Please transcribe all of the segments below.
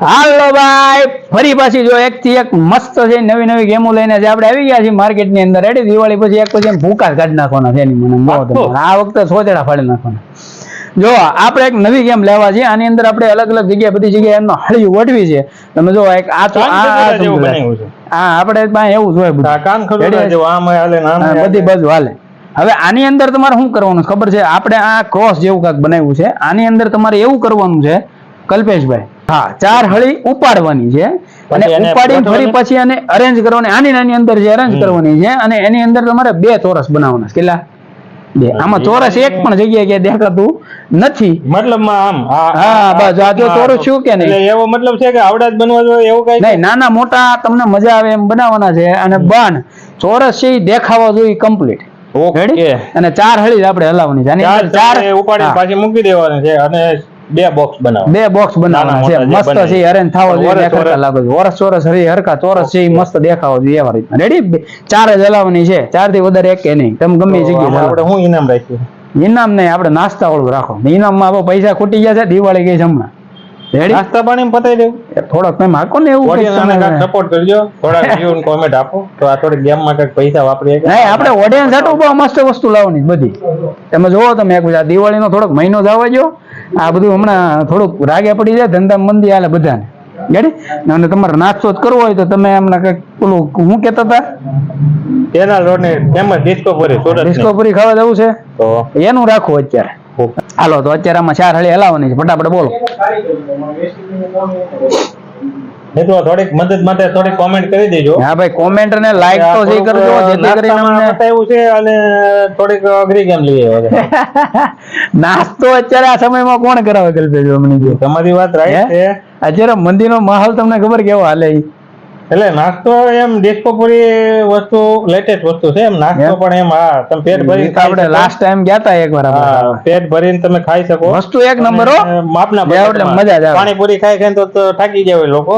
હાલો ભાઈ ફરી પાછી જો એક થી એક મસ્ત છે નવી નવી ગેમો લઈને જે આપણે આવી ગયા છીએ માર્કેટની અંદર. રેડી દિવાળી પછી એક પછી ભૂકા કાઢી નાખવાના છે એની મને આ વખતે સોચડા ફાડી નાખવાના. જો આપણે એક નવી ગેમ લેવા છે આની અંદર આપણે અલગ અલગ જગ્યાએ બધી જગ્યાએ એમનો હળી વટવી છે. તમે જો એક આ તો આ આપણે પાસે એવું જ હોય. બધી. બાજુ હાલે. હવે આની અંદર તમારે શું કરવાનું ખબર છે આપણે આ ક્રોસ જેવું કાંઈક બનાવ્યું છે. આની અંદર તમારે એવું કરવાનું છે કલ્પેશભાઈ હા ચાર હળી ઉપાડવાની છે. અને ઉપાડી ફરી પછી એને અરેન્જ કરવાની. આની નાની અંદર જે અરેન્જ કરવાની છે અને એની અંદર તમારે બે ચોરસ બનાવવાના છે. કેટલા? બે. આમાં ચોરસ એક પણ જગ્યાએ ક્યાંય દેખાતું નથી. મતલબ આમ હા, બસ, આ જો ચોરસ છું કે નહીં? એવો મતલબ છે કે આવડા જ બનવા જોઈએ એવું કઈ? નહીં નાના મોટા તમને મજા આવે એમ બનાવવાના છે અને બાણ ચોરસ છે એ દેખાવા જોઈએ કમ્પ્લીટ ઓકે. અને ચાર હળી આપણે હલાવવાની છે. ચાર હા. પાછી મૂકી દેવાની છે અને બે બોક્સ બનાવો. બે બોક્સ બનાવવાના છે. મસ્ત છે હરેન થાવો જોઈએ દેખાતા લાગો છે. વરસ ચોરસ હરી હરકા ચોરસ છે મસ્ત દેખાવો જોઈએ એવા રીતના. રેડી ચાર જ હલાવવાની છે. ચારથી વધારે એક કે નહીં. તમે ગમે જગ્યાએ આપણે હું ઇનામ રાખ્યું? ઇનામ નહીં આપણે નાસ્તા વાળું રાખો. ઇનામમાં આપણે પૈસા ખૂટી ગયા છે દિવાળી ગઈ છે હમણાં. રેડી નાસ્તા પાણી પતાવી દેવું. થોડોક તમે હાકો ને એવું સપોર્ટ કરજો. થોડાક વ્યૂ કોમેન્ટ આપો. તો આ થોડી ગેમમાં કંઈક પૈસા વાપરીએ નહીં આપણે ઓડિયન્સ હાટું બહુ મસ્ત વસ્તુ લાવવાની બધી. તમે જોવો તમે એક આ દિવાળીનો થોડોક મહિનો જવા જો આ બધું હમણાં થોડુંક રાગે પડી જાય ધંધા મંદી હાલે બધાને. ગેડી અને તમારે નાસ્તો જ કરવો હોય તો તમે એમને કંઈક પેલું હું કહેતા હતા? તેના રોડની ફેમસ ડિસ્કોપરી સુરત ડિસ્કો ખાવા જવું છે? તો? એનું રાખો અત્યારે. હાલો તો અત્યારે આમાં ચાર હળી હલાવવાની છે. ફટાફટ બોલો. મિત્રો થોડીક મદદ માટે થોડીક કોમેન્ટ કરી દેજો હા ભાઈ કોમેન્ટ અને લાઈક તો જે કરજો જેથી કરીને અમને બતાવ્યું છે અને થોડીક અઘરી ગેમ લઈએ હવે. નાસ્તો અત્યારે આ સમયમાં કોણ કરાવે કલ્પેશ અમને. તમારી વાત રાઈટ છે અત્યારે મંદિરનો માહોલ તમને ખબર કેવો હાલે? એટલે નાસ્તો એમ ડિસ્કો પૂરી વસ્તુ લેટેસ્ટ વસ્તુ છે એમ. નાસ્તો પણ એમ હા તમે પેટ ભરી આપણે. લાસ્ટ ટાઈમ ગયા હતા એક વાર પેટ ભરીને તમે ખાઈ શકો. વસ્તુ એક નંબર હો. માપના એટલે મજા આવે. પાણી પૂરી ખાઈ ખાઈ તો- થાકી જાય લોકો.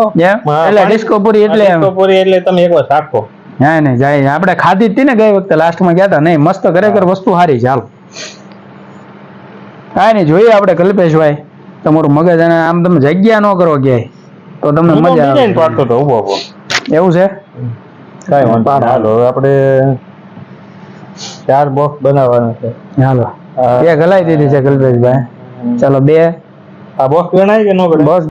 એટલે ડિસ્કો પૂરી એટલે ડિસ્કો પૂરી એટલે તમે એકવાર ચાખો હા નહીં જાય. આપણે ખાધી જ હતી ને ગઈ વખતે લાસ્ટમાં ગયા હતા નહીં મસ્ત ખરેખર વસ્તુ સારી ચાલ કાંઈ નહીં જોઈએ આપણે કલ્પેશભાઈ. તમારું મગજ અને આમ તમે જગ્યા ન કરો ક્યાંય. તો તમને મજા આવે. પાડતો હતો. એવું છે? કઈ વાંધો. હાલો હવે આપણે ચાર બોક્સ બનાવવાના છે. હાલો. બે ગલાઈ દીધી છે કલ્પેશભાઈ. ચાલો બે. આ બોક્સ ગણાય કે ન ગણાય? બસ.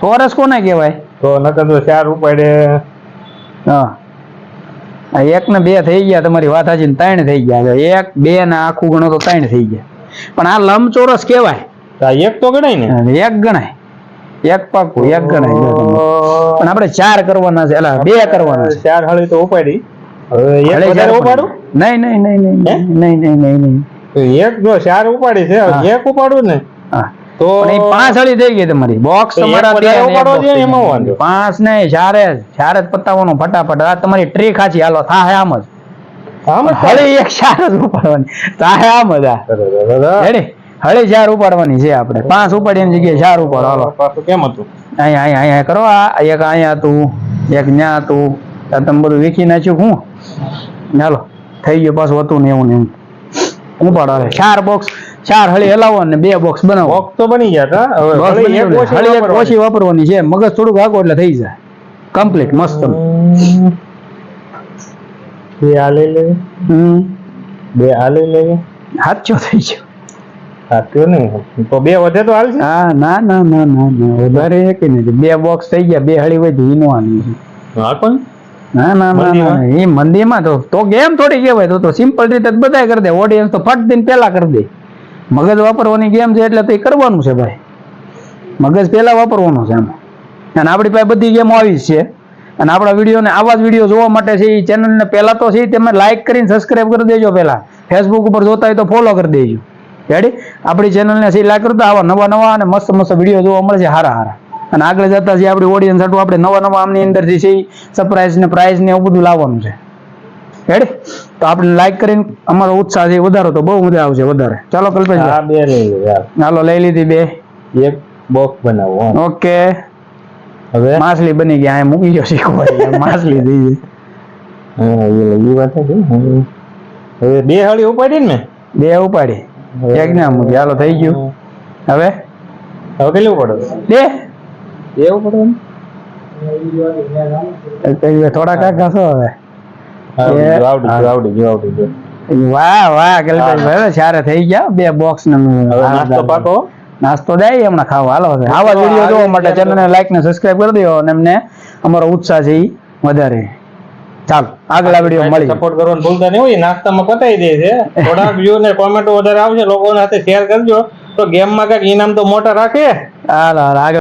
ચોરસ કોને કહેવાય? તો નકર તો ચાર ઉપાડે. હા. આ એક ને બે થઈ ગયા તમારી વાત હાજી ને ત્રણ થઈ ગયા. એક બે ને આખું ગણો તો ત્રણ થઈ ગયા. પણ આ લંબચોરસ કહેવાય. એક તો ગણાય ને? એક ગણાય. એક પાકું એક ગણાય પણ આપણે ચાર કરવાના છે એટલે બે કરવાના છે. ચાર હળી તો ઉપાડી. હવે ઉપાડું? નહીં નહીં નહીં નહીં નહીં નહીં નહીં એક જો ચાર ઉપાડી છે એક ઉપાડું ને? તો પાંચ હળી થઈ ગઈ તમારી. બોક્સ તમારા. પાંચ નહીં ચારે ચારે જ પતાવવાનું ફટાફટ. આ તમારી ટ્રીક ખાચી હાલો આમ જ. આમ જ હળી એક ચાર જ ઉપાડવાની. થાહે આમ જ આ. હળી ચાર ઉપાડવાની છે આપણે. પાંચ ઉપાડ્યાની જગ્યાએ ચાર ઉપાડો. હાલો. કેમ હતું? અહીંયા અહીંયા અહીંયા કરો. આ એક અહીંયા હતું એક ન્યા હતું. ત્યાં તમે બધું વીખી નાખ્યું હું? ચાલો થઈ ગયું પાછું હતું ને એવું ને એમ. ઉપાડો હવે. ચાર બોક્સ ચાર હળી હલાવો ને બે બોક્સ બનાવો. બોક્સ તો બની ગયા હતા હવે હળી એક ઓછી વાપરવાની. છે. મગજ થોડુંક આગો એટલે થઈ જાય. કમ્પ્લીટ મસ્ત. બે આ લઈ લેવી. હમ. બે આ લઈ લેવી. સાચો થઈ ગયો. સાચું ને તો બે વધે તો હાલશે? હા ના ના ના ના ના વધારે એક નથી બે બોક્સ થઈ ગયા બે હળી વધી ઈનવાની આની હા પણ? ના ના ના ના એ મંદીમાં તો તો ગેમ થોડી કહેવાય તો તો સિમ્પલ રીતે બધાય કરી દે. ઓડિયન્સ તો ફટ દઈને પેલા કરી દે. મગજ વાપરવાની ગેમ છે એટલે તો એ કરવાનું છે ભાઈ. મગજ પેલા વાપરવાનું છે આમાં અને આપણી પાસે બધી ગેમો આવી જ છે. અને આપણા વિડીયોને આવા જ વીડિયો જોવા માટે છે એ ચેનલને પહેલાં તો છે તમે લાઇક કરીને સબસ્ક્રાઇબ કરી દેજો પહેલાં. ફેસબુક ઉપર જોતા હોય તો ફોલો કરી દેજો. રેડી આપણી ચેનલને છે લાઈક કરતા આવા. નવા નવા અને મસ્ત મસ્ત વીડિયો જોવા મળે છે હારા હારા. અને આગળ જતા જે આપણી ઓડિયન્સ હતું આપણે નવા નવા આમની અંદરથી છે સરપ્રાઇઝ ને પ્રાઇઝ ને એવું બધું લાવવાનું છે. રેડી તો આપણે લાઈક કરીને અમારો ઉત્સાહ છે વધારો તો બહુ મજા આવશે વધારે. ચાલો કલ્પેશ આ બે લઈ હાલો લઈ લીધી બે. એક બોક્સ બનાવો ઓકે. હવે? માછલી બની ગયા અહીંયા મૂકી ગયો શીખવા માછલી થઈ ગઈ. હા, એ લઈ વાત છે. હવે બે હળી ઉપાડી ને? બે ઉપાડી. એક ના મૂકી હાલો થઈ ગયું. હવે? હવે કેટલું પડે? બે? એવું પડે થોડા કાંક હવે. વાહ વાહ કલ્પેશભાઈ ચારે થઈ ગયા બે બોક્સ ને નાસ્તો પાકો? નાસ્તો દે હમણાં ખાવા. હાલો આવા વીડિયો જોવા માટે ચેનલને લાઈક ને સબસ્ક્રાઇબ કરી દો અને એમને અમારો ઉત્સાહ છે એ વધારે. ચાલો આગલા વીડિયો મળી સપોર્ટ કરવાનું ભૂલતા નહીં હોય નાસ્તામાં પતાવી દે છે. થોડાક વ્યૂ ને કોમેન્ટો વધારે આવશે લોકોના હાથે શેર કરજો. તો ગેમમાં કંઈક ઇનામ તો મોટા રાખે. હાલ હાલ આગળ